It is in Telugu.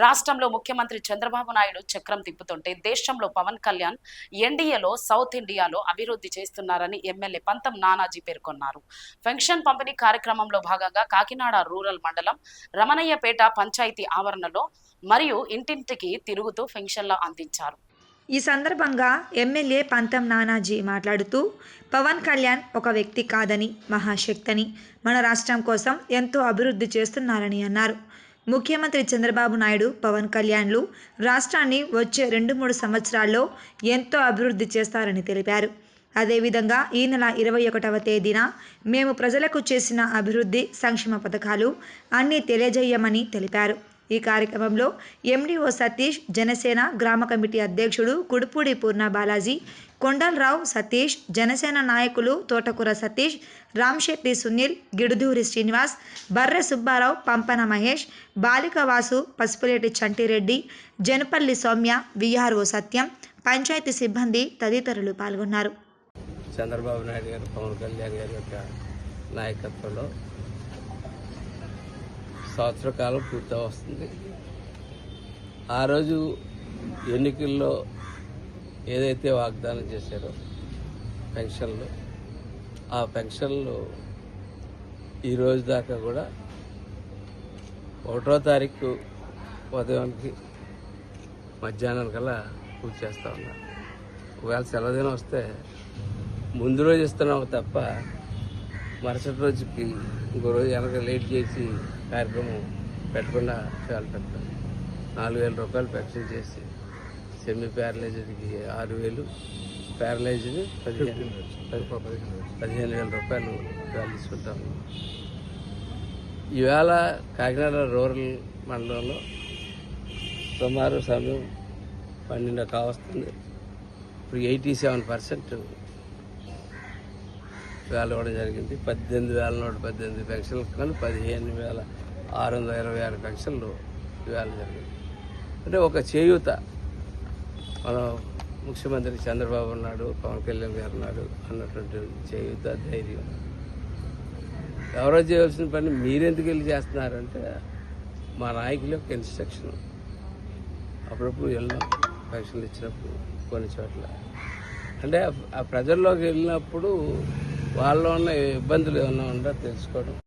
రాష్ట్రంలో ముఖ్యమంత్రి చంద్రబాబు నాయుడు చక్రం తిప్పుతుంటే దేశంలో పవన్ కళ్యాణ్ ఎన్డీఏలో సౌత్ ఇండియాలో అభివృద్ధి చేస్తున్నారని ఎమ్మెల్యే పంతం నానాజీ పేర్కొన్నారు. పెన్షన్ పంపిణీ కార్యక్రమంలో భాగంగా కాకినాడ రూరల్ మండలం రమణయ్యపేట పంచాయతీ ఆవరణలో మరియు ఇంటింటికి తిరుగుతూ పెన్షన్లు అందించారు. ఈ సందర్భంగా ఎమ్మెల్యే పంతం నానాజీ మాట్లాడుతూ పవన్ కళ్యాణ్ ఒక వ్యక్తి కాదని మహాశక్తని మన రాష్ట్రం కోసం ఎంతో అభివృద్ధి చేస్తున్నారని అన్నారు. ముఖ్యమంత్రి చంద్రబాబు నాయుడు పవన్ కళ్యాణ్లు రాష్ట్రాన్ని వచ్చే రెండు మూడు సంవత్సరాల్లో ఎంతో అభివృద్ధి చేస్తారని తెలిపారు. అదేవిధంగా ఈ నెల ఇరవై ఒకటవ తేదీన మేము ప్రజలకు చేసిన అభివృద్ధి సంక్షేమ పథకాలు అన్నీ తెలియజేయమని తెలిపారు. ఈ కార్యక్రమంలో ఎండిఓ సతీష్ జనసేన గ్రామ కమిటీ అధ్యక్షుడు కుడుపూడి పూర్ణ బాలాజీ కొండలరావు సతీష్ జనసేన నాయకులు తోటకూర సతీష్ రామ్శెట్టి సునీల్ గిడుదూరి శ్రీనివాస్ బర్రె సుబ్బారావు పంపన మహేష్ బాలిక వాసు పసుపులేటి చంటిరెడ్డి జనపల్లి సౌమ్య విఆర్ఓ సత్యం పంచాయతీ సిబ్బంది తదితరులు పాల్గొన్నారు. చంద్రబాబు నాయుడు గారు పవన్ కళ్యాణ్ గారి యొక్క నాయకత్వంలో సంవత్సర కాలం పూర్తి వస్తుంది ఆ రోజు ఎన్నికల్లో ఏదైతే వాగ్దానం చేశారో పెన్షన్లు ఆ పెన్షన్లు ఈ రోజు దాకా కూడా ఒకటో తారీఖు ఉదయానికి మధ్యాహ్నం కల్లా పూర్తి చేస్తూ ఉన్నారు. ఒకవేళ సెలవుదినం వస్తే ముందు రోజు ఇస్తున్నాము తప్ప మరుసటి రోజుకి ఇంకో రోజు వెనక లేట్ చేసి కార్యక్రమం పెట్టకుండా చాలా పెట్టాలి నాలుగు వేల రూపాయలు పెన్షన్ చేసి సెమీ ప్యారలైజ్డ్కి ఆరు వేలు ప్యారలైజ్డ్ పదిహేను పదిహేను వేల రూపాయలు తీసుకుంటాము ఈవేళ కాకినాడ రూరల్ మండలంలో సుమారు సమయం పన్నెండు కావస్తుంది ఇప్పుడు ఎయిటీ సెవెన్ పర్సెంట్ వేల ఇవ్వడం జరిగింది పద్దెనిమిది వేల నూట పద్దెనిమిది పెన్షన్లు కానీ పదిహేను వేల ఆరు వందల ఇరవై ఆరు పెన్షన్లు ఇవ్వడం జరిగింది. అంటే ఒక చేయూత మన ముఖ్యమంత్రి చంద్రబాబు ఉన్నాడు పవన్ కళ్యాణ్ గారు ఉన్నాడు అన్నటువంటి చేయూత ధైర్యం. ఎవరో చేయవలసిన పని మీరెందుకు వెళ్ళి చేస్తున్నారంటే మా నాయకుల యొక్క ఇన్స్ట్రక్షన్. అప్పుడప్పుడు వెళ్ళాం పెన్షన్లు ఇచ్చినప్పుడు కొన్ని చోట్ల. అంటే ఆ ప్రజల్లోకి వెళ్ళినప్పుడు వాళ్ళ ఉన్న ఇబ్బందులు ఏమైనా ఉందో తెలుసుకోవడం.